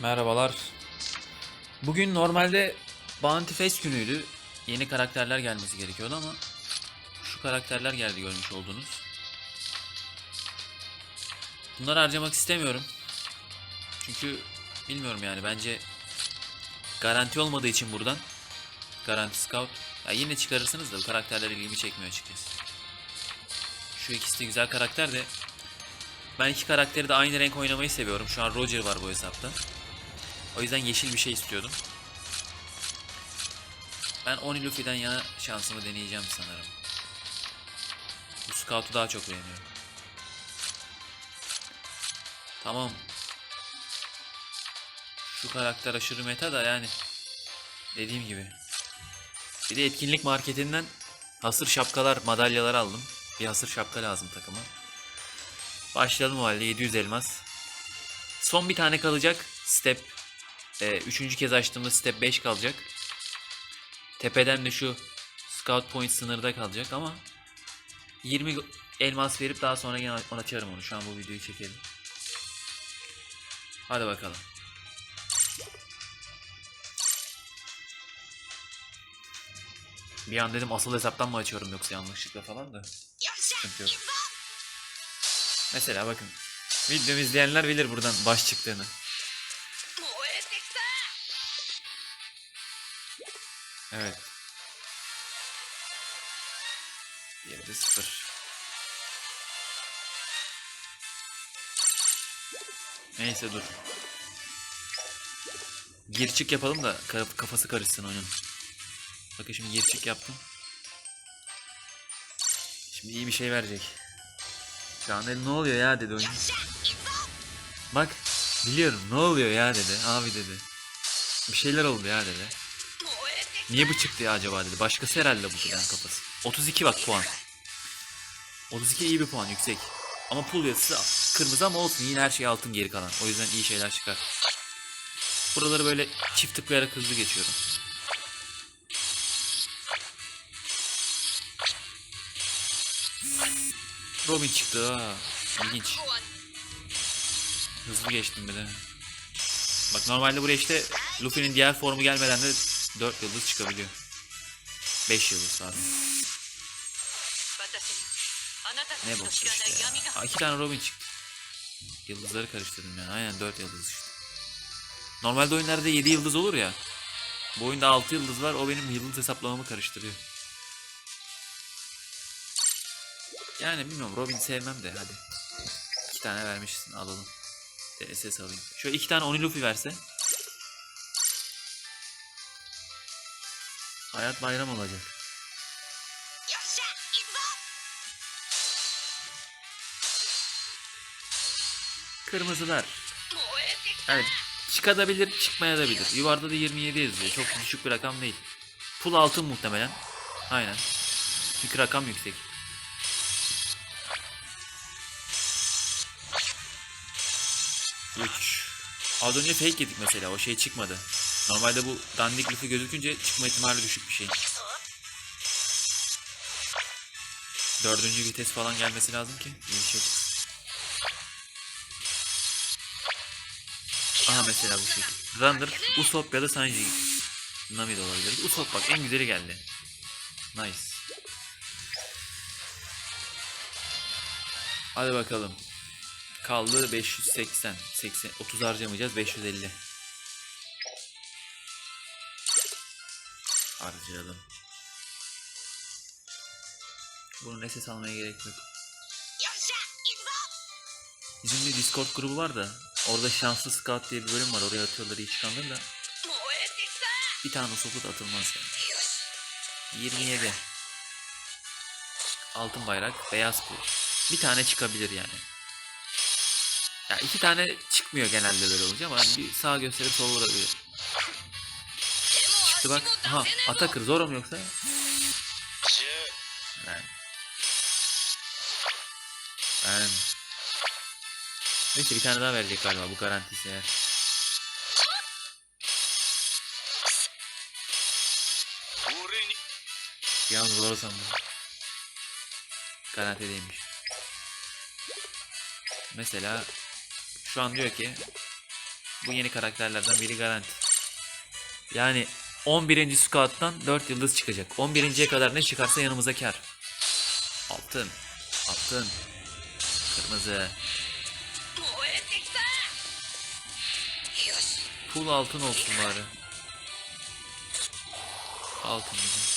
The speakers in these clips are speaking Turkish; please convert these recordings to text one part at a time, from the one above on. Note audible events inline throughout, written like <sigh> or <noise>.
Merhabalar. Bugün normalde Bounty Fest günüydü. Yeni karakterler gelmesi gerekiyordu ama şu karakterler geldi görmüş oldunuz. Bunları harcamak istemiyorum. Çünkü bilmiyorum yani bence garanti olmadığı için buradan Garanti Scout ya yine çıkarırsınız da bu karakterler ilgimi çekmiyor açıkçası. Şu ikisi de güzel karakter de ben iki karakteri de aynı renk oynamayı seviyorum. Şu an Roger var bu hesapta. O yüzden yeşil bir şey istiyordum. Ben Oni Luffy'den yana şansımı deneyeceğim sanırım. Bu Scout'u daha çok beğeniyorum. Tamam. Şu karakter aşırı meta da yani. Dediğim gibi. Bir de etkinlik marketinden hasır şapkalar, madalyalar aldım. Bir hasır şapka lazım takıma. Başlayalım o halde 700 elmas. Son bir tane kalacak. Step e, üçüncü kez açtığımız step 5 kalacak. Tepeden de şu scout point sınırda kalacak ama 20 elmas verip daha sonra yine açarım onu. Şu an bu videoyu çekelim. Hadi bakalım. Bir an dedim asıl hesaptan mı açıyorum yoksa yanlışlıkla falan da. Mesela bakın. Videomu izleyenler bilir buradan baş çıktığını. Evet. Diğeri de sıfır. Neyse dur. Gir çık yapalım da ka- kafası karışsın oyunun. Bakın şimdi gir çık yaptım. Şimdi iyi bir şey verecek. Şu an ne oluyor ya dedi oyun. Bak biliyorum ne oluyor ya dedi. Abi dedi. Bir şeyler oldu ya dedi. Niye bu çıktı ya acaba dedi. Başkası herhalde bu çocuğun kafası. 32 bak puan. 32 iyi bir puan yüksek. Ama pul yazısı kırmızı ama olsun yine her şey altın geri kalan. O yüzden iyi şeyler çıkar. Buraları böyle çift tıklayarak hızlı geçiyorum. Robin çıktı ha. İlginç. Hızlı geçtim bir de. Bak normalde buraya işte Luffy'nin diğer formu gelmeden de 4 yıldız çıkabiliyor. 5 yıldız pardon. Ne boksu işte ya. Aa, iki tane Robin çıktı. Yıldızları karıştırdım yani. Aynen 4 yıldız işte. Normalde oyunlarda 7 yıldız olur ya. Bu oyunda 6 yıldız var. O benim yıldız hesaplamamı karıştırıyor. Yani bilmiyorum Robin sevmem de hadi. 2 tane vermişsin alalım. DSS alayım. Şöyle 2 tane Onilufi verse. Hayat bayram olacak. Kırmızılar. Evet. Çıkabilir, çıkmaya da. Yuvarda da 27 yazıyor. Çok düşük bir rakam değil. Pul altın muhtemelen. Aynen. Çünkü rakam yüksek. Üç. Az önce fake yedik mesela. O şey çıkmadı. Normalde bu dandik lüfü gözükünce çıkma ihtimali düşük bir şey. Dördüncü vites falan gelmesi lazım ki. çıksın. Aha mesela bu şekil. Runner, Usopp ya da Sanji. Nami de olabilir. Usopp bak en güzeli geldi. Nice. Hadi bakalım. Kaldı 580. 80, 30 harcamayacağız. 550. harcayalım. Bunu SS almaya gerek yok. Bizim bir Discord grubu var da orada şanslı scout diye bir bölüm var oraya atıyorlar iyi çıkanlar da bir tane sokut atılmaz yani. 27 Altın bayrak beyaz pul bir tane çıkabilir yani. Ya iki tane çıkmıyor genelde böyle olunca ama bir sağ gösterip sol vurabilir. Attı bak. Aha Atakır Zoro mu yoksa? Ben. Ben. Neyse bir tane daha verecek galiba bu garantisi eğer. Yalnız Zoro sandım. Garanti değilmiş. Mesela şu an diyor ki bu yeni karakterlerden biri garanti. Yani 11. squat'tan 4 yıldız çıkacak. 11.ye kadar ne çıkarsa yanımıza kar. Altın. Altın. Kırmızı. Pul altın olsun bari. Altın bizim.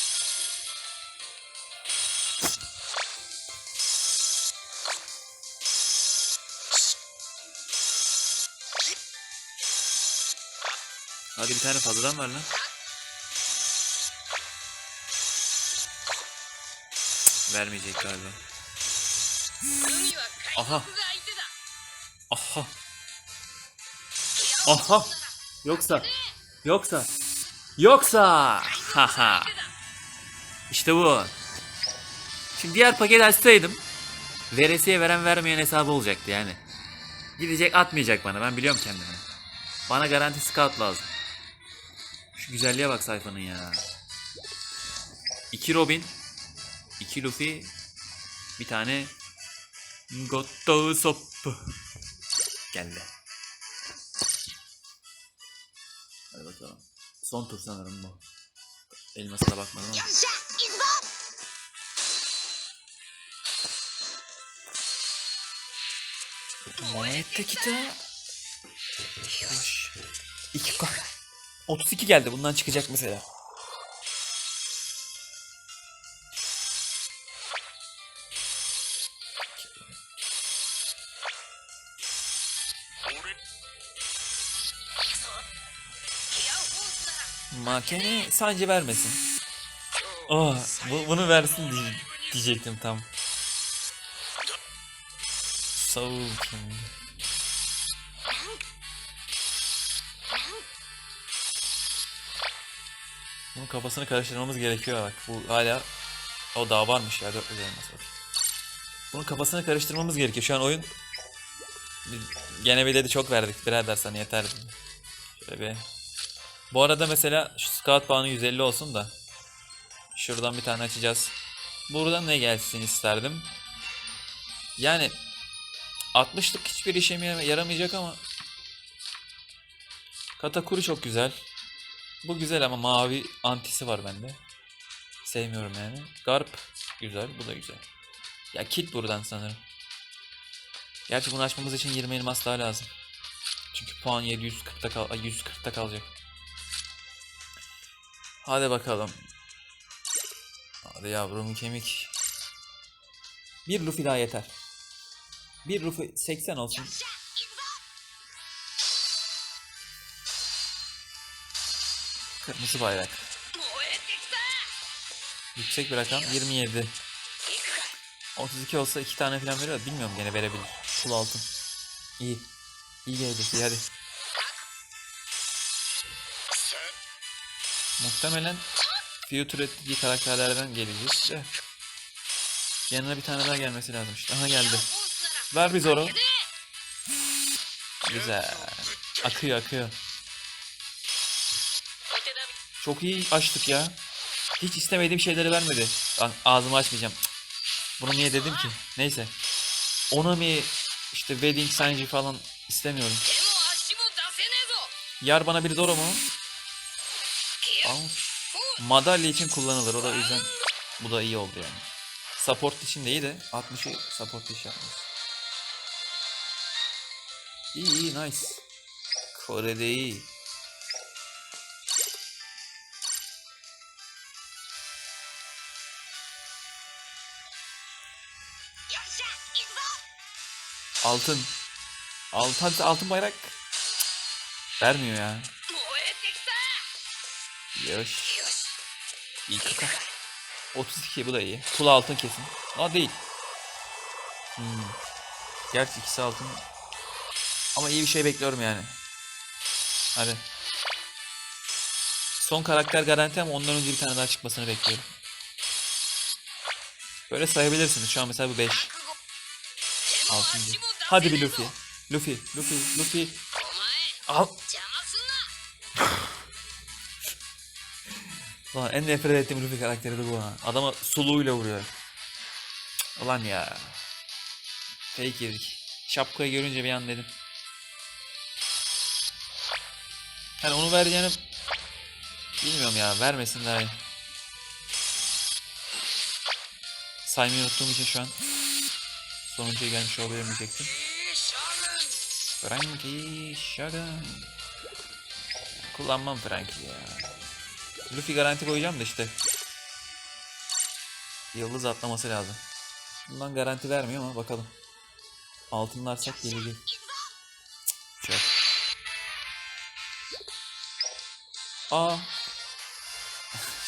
Hadi bir tane fazladan var lan. Vermeyecek galiba. Aha. Aha. Aha. Yoksa. Yoksa. Yoksa. Haha. işte bu. Şimdi diğer paket açsaydım. Veresiye veren vermeyen hesabı olacaktı yani. Gidecek atmayacak bana. Ben biliyorum kendimi. Bana garanti scout lazım. Şu güzelliğe bak sayfanın ya. 2 Robin. 2 Luffy, bir tane Gottou Sop geldi. Hadi bakalım. Son tur sanırım bu. Elmasına bakmadım ama. Manette kita. Yoş. 2 32 geldi. Bundan çıkacak mesela. Makine sadece vermesin. Oh, bu, bunu versin diye, diyecektim tam. Soul King. Bunun kafasını karıştırmamız gerekiyor bak. Bu hala o daha varmış ya 4 üzerinden sonra. Bunun kafasını karıştırmamız gerekiyor. Şu an oyun gene bir dedi çok verdik birader sana yeter. Şöyle bir. Bu arada mesela şu scout puanı 150 olsun da şuradan bir tane açacağız. Buradan ne gelsin isterdim. Yani 60'lık hiçbir işime yaramayacak ama Katakuri çok güzel. Bu güzel ama mavi antisi var bende. Sevmiyorum yani. Garp güzel. Bu da güzel. Ya kit buradan sanırım. Gerçi bunu açmamız için 20 elmas daha lazım. Çünkü puan 740'ta kal ay, 140'ta kalacak. Hadi bakalım. Hadi yavrum kemik. Bir Luffy daha yeter. Bir Luffy 80 olsun. Kırmızı bayrak. Yüksek bir rakam 27. 32 olsa 2 tane falan veriyor. Bilmiyorum gene verebilir. Kul altın. İyi. İyi gelecek. İyi hadi. Muhtemelen Future ettiği karakterlerden gelecek. Evet. Yanına bir tane daha gelmesi lazım işte. Aha geldi. Ver bir zoru. Güzel. Akıyor akıyor. Çok iyi açtık ya. Hiç istemediğim şeyleri vermedi. Lan ağzımı açmayacağım. Bunu niye dedim ki? Neyse. Onami işte Wedding Sanji falan istemiyorum. Yar bana bir Zoro mu? Madalya için kullanılır. O da yüzden bu da iyi oldu yani. Support için de iyi de 60'ı support iş yapmış. İyi iyi nice. Kore'de iyi. Altın. Altın, altın bayrak. Vermiyor ya. Yoş. İyi kaka. 32 bu da iyi. Tula altın kesin. Aa değil. Hmm. Gerçi ikisi altın. Ama iyi bir şey bekliyorum yani. Hadi. Son karakter garanti ama ondan önce bir tane daha çıkmasını bekliyorum. Böyle sayabilirsiniz. Şu an mesela bu 5. 6. Hadi bir Luffy. Luffy, Luffy, Luffy. Al. Ulan en nefret ettiğim Luffy karakteri de bu ha. Adama suluğuyla vuruyor. Ulan ya. Fake yedik. Şapkayı görünce bir an dedim. Yani onu vereceğini bilmiyorum ya vermesin daha. Hani. Saymayı unuttuğum için şu an sonuncuya gelmiş olabilir olabilmeyecektim. Frankie Shagan. Kullanmam Frankie ya. Luffy garanti koyacağım da işte. Yıldız atlaması lazım. Bundan garanti vermiyor ama bakalım. Altınlarsak gelecek. Çok. Aa.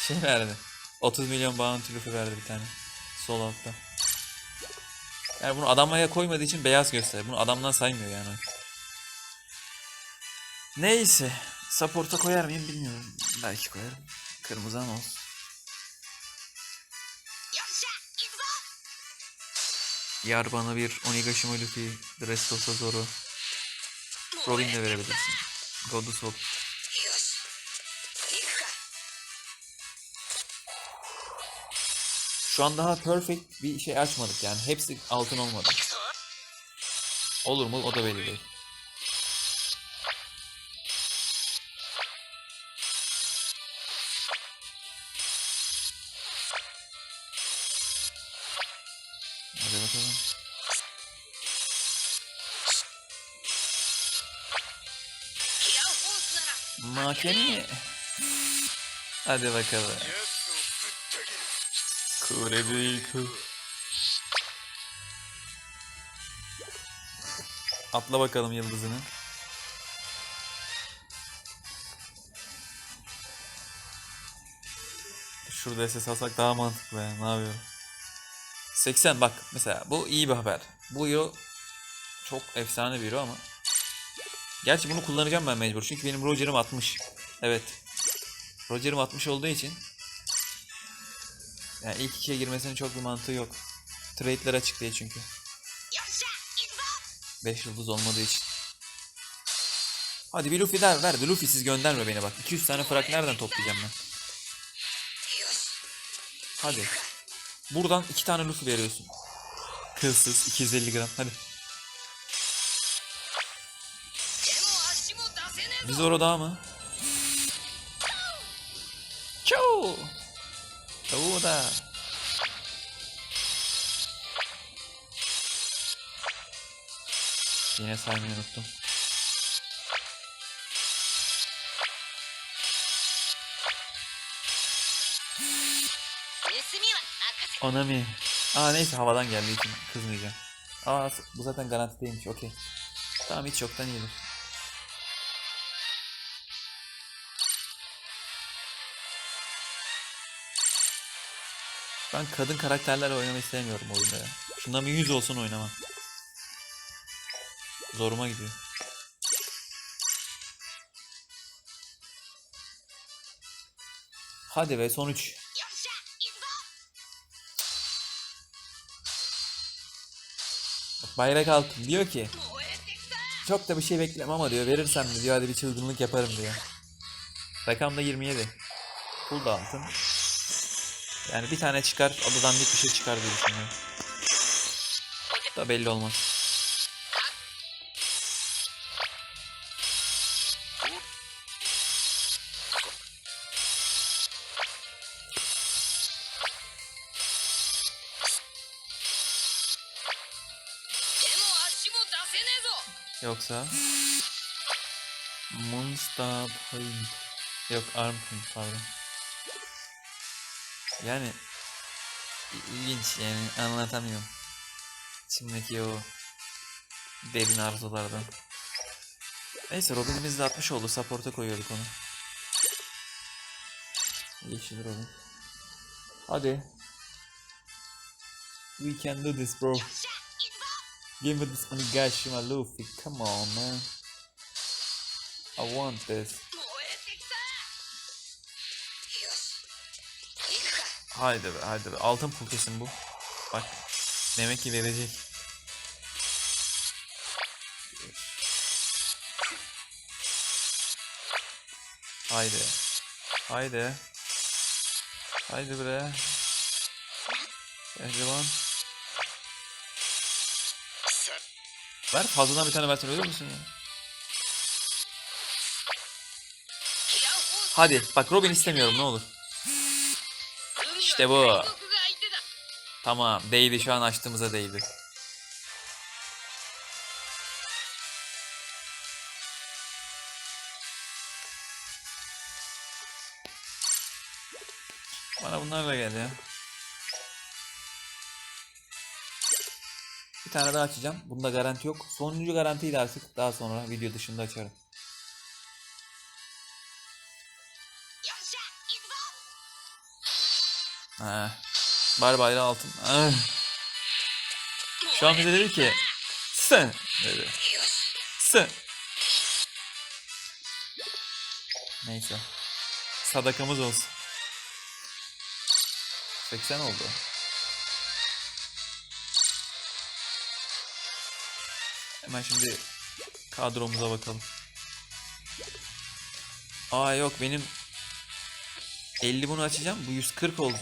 <laughs> şey verdi. 30 milyon bounty Luffy verdi bir tane. Sol altta. Yani bunu adamaya koymadığı için beyaz göster. Bunu adamdan saymıyor yani. Neyse. Support'a koyar mıyım bilmiyorum. Belki koyarım. Kırmızı ama olsun. Yar bana bir Onigashima Luffy, Dressrosa Zoro. Robin de verebilirsin. Godus Hope. Şu an daha perfect bir şey açmadık yani. Hepsi altın olmadı. Olur mu o da belli değil. Mahkeme. Hadi bakalım. Kurebiku. Atla bakalım yıldızını. Şurada SS alsak daha mantıklı yani. Ne yapıyorum? 80 bak mesela bu iyi bir haber. Bu yo çok efsane bir euro ama Gerçi bunu kullanacağım ben mecbur. Çünkü benim Roger'ım 60. Evet. Roger'ım 60 olduğu için yani ilk ikiye girmesinin çok bir mantığı yok. Trade'ler açık diye çünkü. 5 yıldız olmadığı için. Hadi bir Luffy der, ver. Luffy siz gönderme beni bak. 200 tane frak nereden toplayacağım ben? Hadi. Buradan 2 tane Luffy veriyorsun. Kılsız 250 gram hadi. Bir Zoro daha mı? Çoğu. Tavuğu da. Yine saymayı unuttum. Onami. Aa neyse havadan geldiği için kızmayacağım. Aa bu zaten garantideymiş okey. Tamam hiç yoktan iyidir. Ben kadın karakterlerle oynamayı sevmiyorum oyunda ya. Şundan bir yüz olsun oynama. Zoruma gidiyor. Hadi ve son 3. Bayrak altın diyor ki çok da bir şey bekleme ama diyor verirsem diyor hadi bir çılgınlık yaparım diyor. Rakam da 27. Cool da altın. Yani bir tane çıkar o da dandik bir şey çıkar diye düşünüyorum. Da belli olmaz. Yoksa Monster Point Yok Arm Point pardon Yani ilginç yani anlatamıyorum. İçimdeki o derin arzulardan. Neyse Robin'imiz de 60 oldu support'a koyuyorduk onu. Yeşil Robin. Hadi. We can do this bro. Give me this Onigashima Luffy. Come on, man. I want this. Haydi be, haydi be. Altın pul kesin bu. Bak. Demek ki verecek. Haydi. Haydi. Haydi bre. Pehlivan. Ver fazladan bir tane versen ölür müsün ya? Hadi bak Robin istemiyorum ne olur. İşte bu. Tamam değdi şu an açtığımıza değdi. Bana bunlarla geldi ya. Bir tane daha açacağım. Bunda garanti yok. Sonuncu garantiyi de artık daha sonra video dışında açarım. Ha. Bar bayrağı altın. Şu an bize dedi ki sen dedi. Sen. Neyse. Sadakamız olsun. 80 oldu. Hemen şimdi kadromuza bakalım. Aa yok benim 50 bunu açacağım. Bu 140 oldu.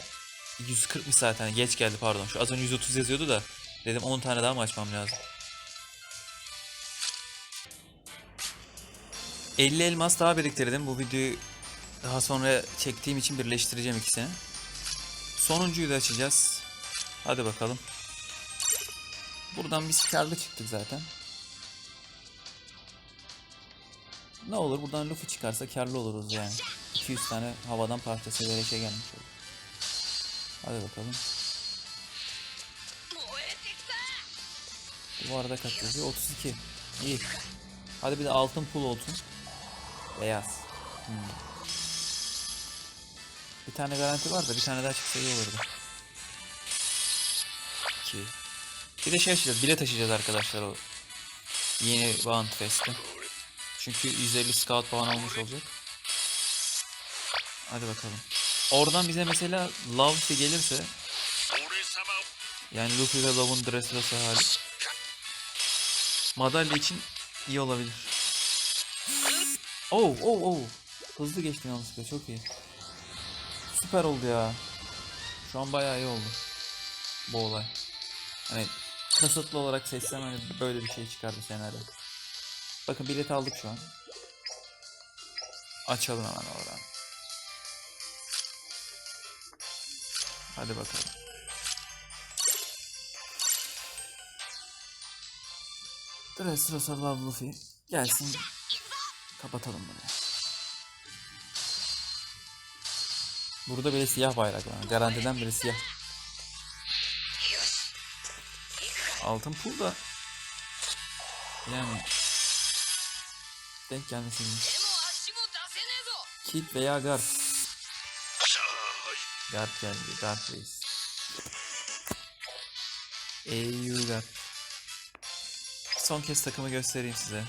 140'mış zaten. Geç geldi pardon. Şu az önce 130 yazıyordu da. Dedim 10 tane daha mı açmam lazım? 50 elmas daha biriktirdim. Bu videoyu daha sonra çektiğim için birleştireceğim ikisini. Sonuncuyu da açacağız. Hadi bakalım. Buradan biz karlı çıktık zaten. Ne olur buradan Luffy çıkarsa karlı oluruz yani. 200 tane havadan parçası şey gelmiş olur. Hadi bakalım. Bu arada kaç yazıyor? 32. İyi. Hadi bir de altın pul olsun. Beyaz. Hmm. Bir tane garanti var da bir tane daha çıksa iyi olurdu. 2. Bir de şey açacağız. Bilet açacağız arkadaşlar o. Yeni Bound Fest'te. Çünkü 150 scout puan almış olacak. Hadi bakalım. Oradan bize mesela Love gelirse yani Luffy ve Love'un Dressrosa hali. Madalya için iyi olabilir. Oh oh oh. Hızlı geçtim yanlışlıkla çok iyi. Süper oldu ya. Şu an bayağı iyi oldu. Bu olay. Hani kasıtlı olarak seçsem hani böyle bir şey çıkardı senaryo. Bakın bilet aldık şu an. Açalım hemen oradan. Hadi bakalım. Dressrosa Survival Film gelsin. Kapatalım burayı. Burada bile siyah bayrak var. Yani. Garantiden bile siyah. Altın pul da yani denk gelmesi Kit veya gar. さあ Garp geldi. Garp reis. EU Garp. Son kez takımı göstereyim size.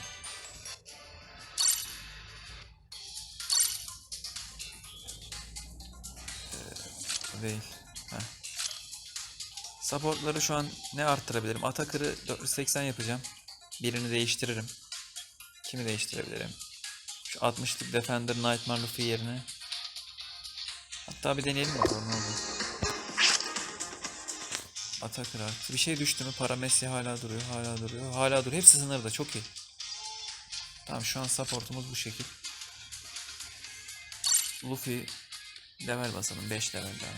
Ee, değil. Heh. Supportları şu an ne arttırabilirim? Atakır'ı 480 yapacağım. Birini değiştiririm. Kimi değiştirebilirim? Şu 60'lık Defender Nightmare Luffy yerine. Hatta bir deneyelim bakalım ne olur. Atakır artı. Bir şey düştü mü? Paramesi hala duruyor. Hala duruyor. Hala duruyor. Hepsi sınırda. Çok iyi. Tamam şu an supportumuz bu şekil. Luffy level basalım. 5 level daha.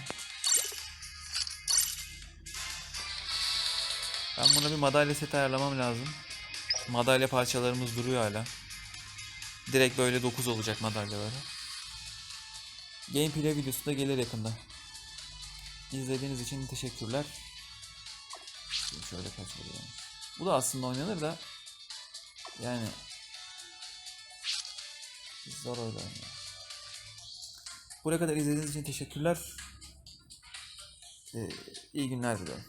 Ben buna bir madalya seti ayarlamam lazım. Madalya parçalarımız duruyor hala. Direkt böyle 9 olacak madalyaları. Gameplay videosu da gelir yakında. İzlediğiniz için teşekkürler. Şimdi Şöyle kaçırıyorum. Bu da aslında oynanır da yani zor oynuyor. Buraya kadar izlediğiniz için teşekkürler. Ee, iyi günler dilerim.